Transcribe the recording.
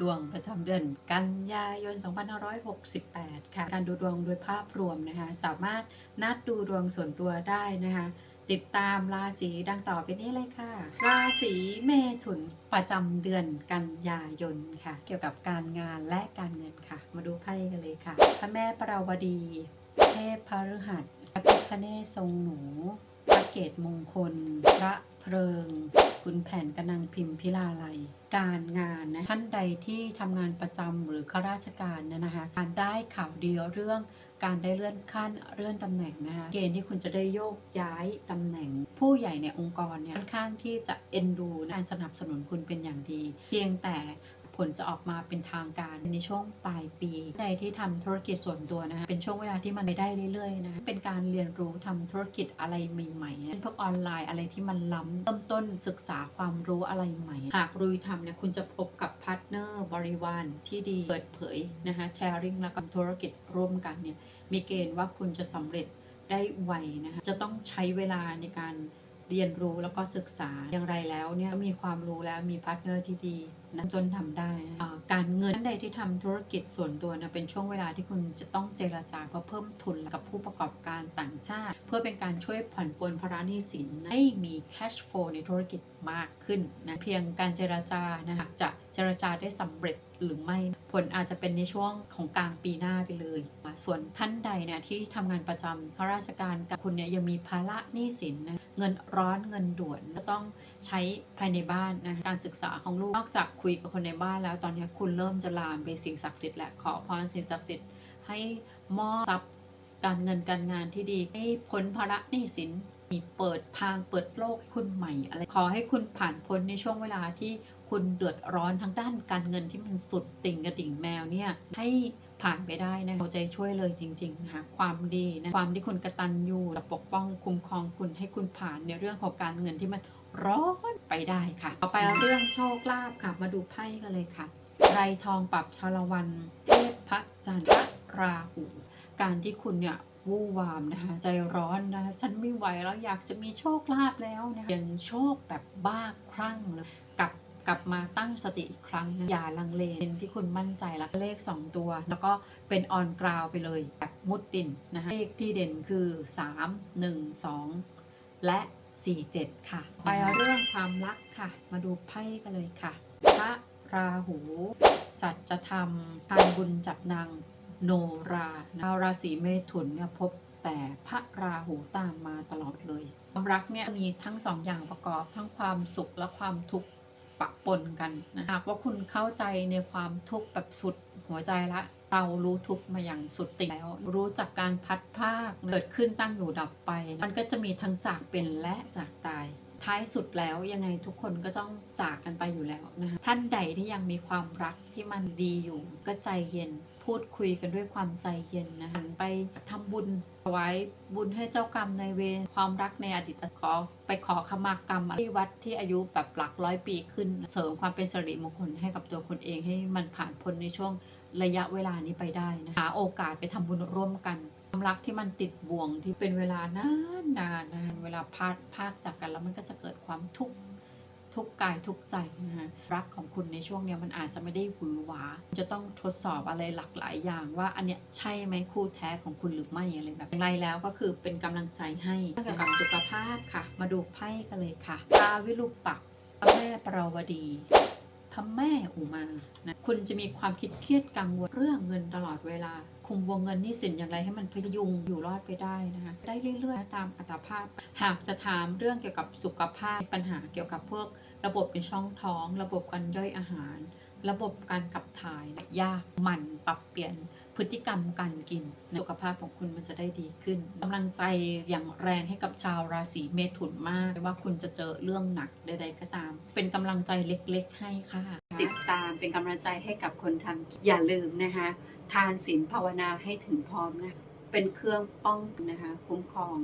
ดวงประจำเดือนกันยายน 2568 ค่ะ การดูดวงโดยภาพรวมนะคะ สามารถนัดดูดวงส่วนตัวได้นะคะ ติดตามราศีดังต่อไปนี้เลยค่ะ ราศีเมถุนประจำเดือนกันยายนค่ะ เกี่ยวกับการงานและการเงินค่ะ มาดูไพ่กันเลยค่ะ พระแม่ปราวดี เทพพฤหัสพระพิฆเนศทรงหนู พระเกตมงคล พระเพลิงคุณแผนกนังพิมพิลาไลยการงานนะท่านใดที่ทำงานประจำหรือข้าราชการนยนะคะการได้ข่าวดีเรื่องการได้เลื่อนขั้นเลื่อนตำแหน่งนะคะเกณฑ์ที่คุณจะได้โยกย้ายตำแหน่ง ผู้ใหญ่ในองค์กรเนี่ยค่อนข้างที่จะเอ็นดูการสนับสนุนคุณเป็นอย่างดี เพียงแต่ ลจะออกมาเป็นทางการในช่วงปลายปี ใดที่ทำธุรกิจส่วนตัวนะคะเป็นช่วงเวลาที่มันไปได้เรื่อยๆนะะเป็นการเรียนรู้ทำธุรกิจอะไรใหม่ๆนพวกออนไลน์อะไรที่มันล้ำเริ่มต้นศึกษาความรู้อะไรใหม่ หากรุยทำเนี่ยคุณจะพบกับพาร์ทเนอร์บริวารที่ดีเปิดเผยนะคะแชร์ริงแล้วก็ธุรกิจร่วมกันเนี่ยมีเกณฑ์ว่าคุณจะสำเร็จได้ไวนะคะจะต้องใช้เวลาในการ เรียนรู้แล้วก็ศึกษาอย่างไรแล้วเนี่ยมีความรู้แล้วมีพาร์ทเนอร์ที่ดีนั้นต้นทำได้นะการเงินท่านใดที่ทำธุรกิจส่วนตัวนะเป็นช่วงเวลาที่คุณจะต้องเจรจาเพื่อเพิ่มทุนกับผู้ประกอบการต่างชาติ เพื่อเป็นการช่วยผ่อนปลนภาระหนี้สินให้มี cash flow ในธุรกิจมากขึ้นนะเพียงการเจรจานะคะจะเจรจาได้สำเร็จหรือไม่ผลอาจจะเป็นในช่วงของกลางปีหน้าไปเลย ส่วนท่านใดเนี่ยที่ทำงานประจำข้าราชการกับคุณเนี่ยยังมีภาระหนี้สินนะ เงินร้อนเงินด่วนก็ต้องใช้ภายในบ้านนะการศึกษาของลูกนอกจากคุยกับคนในบ้านแล้วตอนนี้คุณเริ่มจะลามไปสิ่งศักดิ์สิทธิ์แหละขอพรสิ่งศักดิ์สิทธิ์ให้มอบทรัพย์การเงินการงานที่ดี ให้พ้นภาระหนี้สินมีเปิดทางเปิดโลกให้คุณใหม่อะไรขอให้คุณผ่านพ้นในช่วงเวลาที่ คุณเดือดร้อนทางด้านการเงินที่มันสุดติ่งกระดิ่งแมวเนี่ยให้ผ่านไปได้นะเอาใจช่วยเลยจริงๆนะคะความดีนะความที่คุณกระตันอยู่จะปกป้องคุ้มครองคุณให้คุณผ่านในเรื่องของการเงินที่มันร้อนไปได้ค่ะ ต่อไปเรื่องโชคลาภค่ะมาดูไพ่กันเลยค่ะไรทองปรับชาละวันเทพพระจันทร์พระราหูการที่คุณเนี่ยวู่วามนะคะใจร้อนนะคะฉันไม่ไหวแล้วอยากจะมีโชคลาภแล้วนะะยังโชคแบบบ้าคลั่งเลยกับ กลับมาตั้งสติอีกครั้งนะอย่าลังเลเป็นที่คุณมั่นใจแล้วเลข 2 ตัว แล้วก็เป็นออนกราวไปเลยแบบมุดดินนะคะเลขที่เด่นคือ 3 1 2 และ 47 ค่ะ ไปเรื่องความรักค่ะ มาดูไพ่กันเลยค่ะพระราหู สัจธรรมทานบุญจับนางโนราชาวราศีเมถุนเนี่ยพบแต่พระราหูตามมาตลอดเลย ความรักเนี่ยมีทั้งสองอย่างประกอบทั้งความสุขและความทุกข์ ปะปนกันนะหากว่าคุณเข้าใจในความทุกข์แบบสุดหัวใจละเรารู้ทุกข์มาอย่างสุดติแล้ว รู้จักการพัดภาคเกิดขึ้นตั้งอยู่ดับไป มันก็จะมีทั้งจากเป็นและจากตาย ท้ายสุดแล้วยังไงทุกคนก็ต้องจากกันไปอยู่แล้วนะคะท่านใดที่ยังมีความรักที่มันดีอยู่ ก็ใจเย็นพูดคุยกันด้วยความใจเย็นนะหันไปทำบุญถวายบุญให้เจ้ากรรมในเวรความรักในอดีตขอไปขอขมากรรมที่วัดที่อายุแบบหลักร้อยปีขึ้น เสริมความเป็นสิริมงคลให้กับตัวคุณเองให้มันผ่านพ้นในช่วงระยะเวลานี้ไปได้นะหาโอกาสไปทำบุญร่วมกัน รักที่มันติดบ่วงที่เป็นเวลานานนานๆนะคะเวลาพลาดพลาดจากกันแล้วมันก็จะเกิดความทุกข์ทุกข์กายทุกข์ใจนะคะรักของคุณในช่วงเนี้ยมันอาจจะไม่ได้หวือหวา จะต้องทดสอบอะไรหลากหลายอย่าง ว่าอันเนี้ยใช่ไหมคู่แท้ของคุณหรือไม่อะไรแบบอย่างไรแล้วก็คือเป็นกำลังใจให้เกี่ยวกับสุขภาพค่ะ มาดูไพ่กันเลยค่ะตาวิรุปักษ์พระแม่ปราวดี พระแม่อุมานะคุณจะมีความคิดเครียดกังวลเรื่องเงินตลอดเวลา คุมวงเงินนี้สินอย่างไรให้มันพยุงอยู่รอดไปได้นะคะได้เรื่อยๆ ตามอัตภาพ หากจะถามเรื่องเกี่ยวกับสุขภาพปัญหาเกี่ยวกับพวกระบบในช่องท้อง ระบบการย่อยอาหาร ระบบการขับถ่ายเนี่ยยากมันปรับเปลี่ยนพฤติกรรมการกินสุขภาพของคุณมันจะได้ดีขึ้นกำลังใจอย่างแรงให้กับชาวราศีเมถุนมากไม่ว่าคุณจะเจอเรื่องหนักใดๆก็ตาม เป็นกำลังใจเล็กๆ ให้ค่ะ ติดตามเป็นกำลังใจให้กับคนทำอย่าลืมนะคะ ทานศีลภาวนาให้ถึงพร้อมนะ เป็นเครื่องป้องนะคะคุ้มครอง